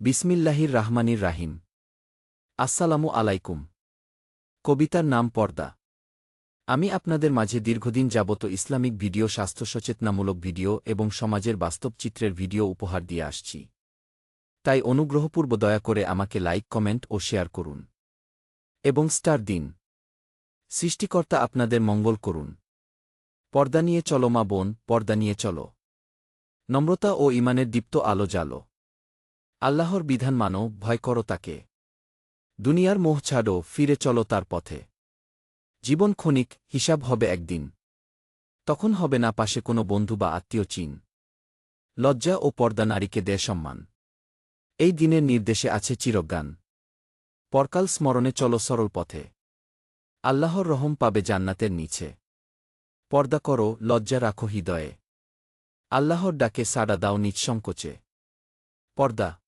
বিসমিল্লাহির রাহমানির রাহিম। আসসালামু আলাইকুম। কবিতার নাম পর্দা। আমি আপনাদের মাঝে দীর্ঘদিন যাবত ইসলামিক ভিডিও, স্বাস্থ্য সচেতনামূলক ভিডিও এবং সমাজের বাস্তব চিত্রের ভিডিও উপহার দিয়ে আসছি। তাই অনুগ্রহপূর্ব দয়া করে আমাকে লাইক, কমেন্ট ও শেয়ার করুন। এবং স্টার দিন। সৃষ্টিকর্তা আপনাদের মঙ্গল করুন। পর্দা নিয়ে চলো মা বোন, পর্দা নিয়ে চলো। নম্রতা ও ইমানের দীপ্ত আলো জালো আল্লাহর বিধান মানো, ভয় করো তাকে। দুনিয়ার মোহ ছাড়ো, ফিরে চলো তার পথে। জীবন ক্ষণিক, হিসাব হবে একদিন। তখন হবে না পাশে কোনো বন্ধু বা আত্মীয় চিন। লজ্জা ও পর্দা নারীকে দেয় সম্মান। এই দিনের নির্দেশে আছে চিরজ্ঞান। পরকাল স্মরণে চলো সরল পথে। আল্লাহর রহম পাবে জান্নাতের নিচে। পর্দা করো, লজ্জা রাখো হৃদয়ে। আল্লাহর ডাকে সাড়া দাও নিঃসংকোচে পর্দা